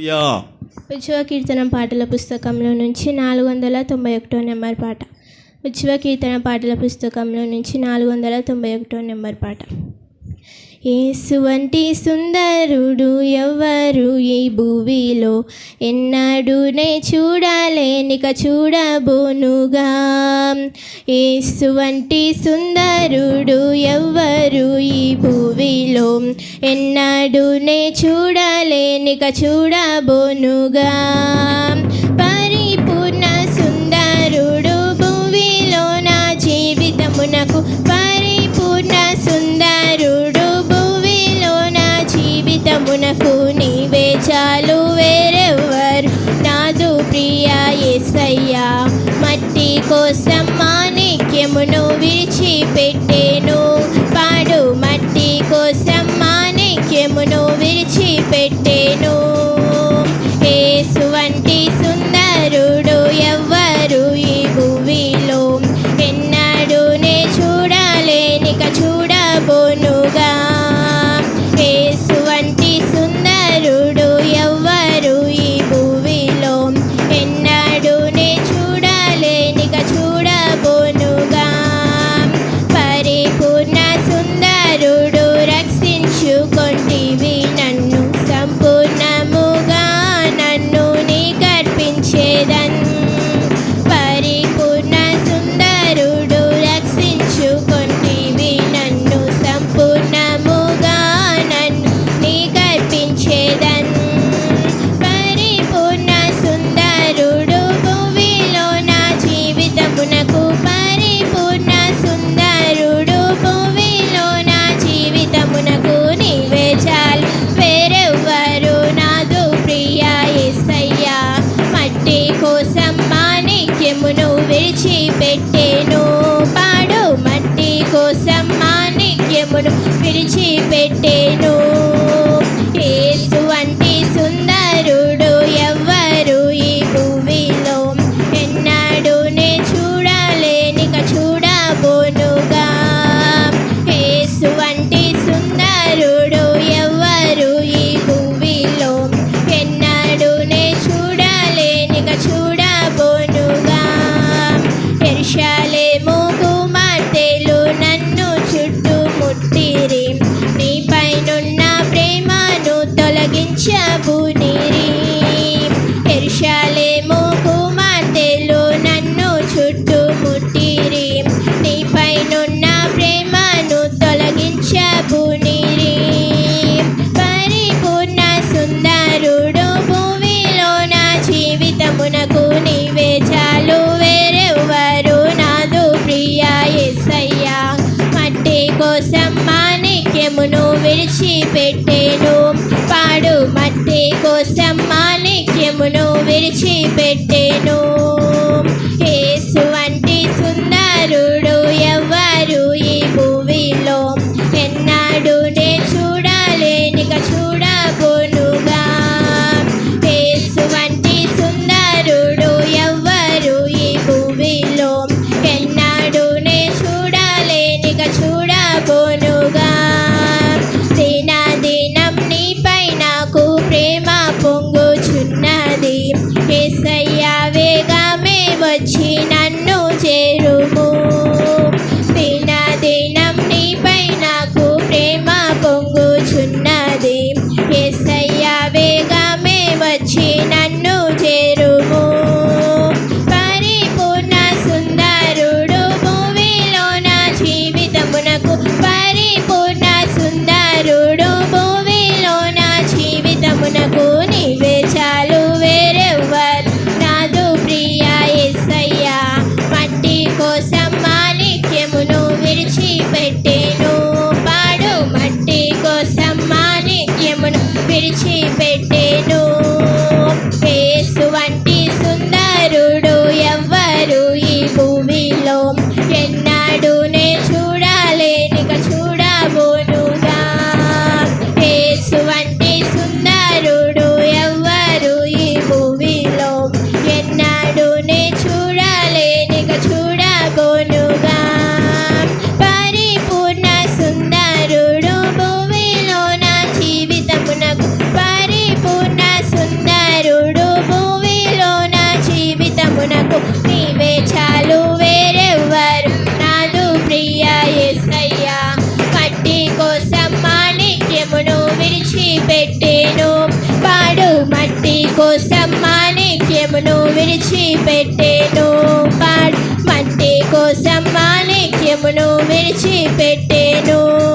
Yeah. ఉత్సవ కీర్తన పాటల పుస్తకంలో నుంచి నాలుగు వందల తొంభై ఒకటో నెంబర్ పాట. ఉత్సవ కీర్తన పాటల పుస్తకంలో నుంచి నాలుగు వందల తొంభై ఒకటో నెంబర్ పాట. యేసు వంటి సుందరుడు ఎవ్వరు ఈ భూమిలో ఎన్నడూనే చూడలేనిక చూడబోనుగా. యేసు వంటి సుందరుడు ఎవ్వరు ఈ భూమిలో ఎన్నడూనే చూడలేనిక చూడబోనుగా. పరి నీవే చాలు వేరెవ్వరు నాదు ప్రియా యేసయ్యా మట్టి కోసం మాణిక్యమును విడిచిపెట్టేను. పాడు మట్టి కోసం మాణిక్యమును విడిచిపెట్టేను. మాణిక్యమును విడిచిపెట్టేను పాడు మట్టి కోసం మాణిక్యమును విడిచిపెట్టేను. కోసం మాణిక్యమును విడిచిపెట్టేను. పాడు మట్టి కోసం మాణిక్యమును విడిచిపెట్టేను. మాణిక్యమును విడిచిపెట్టేను. పాడు మట్టి కోసం మాణిక్యమును విడిచిపెట్టేను.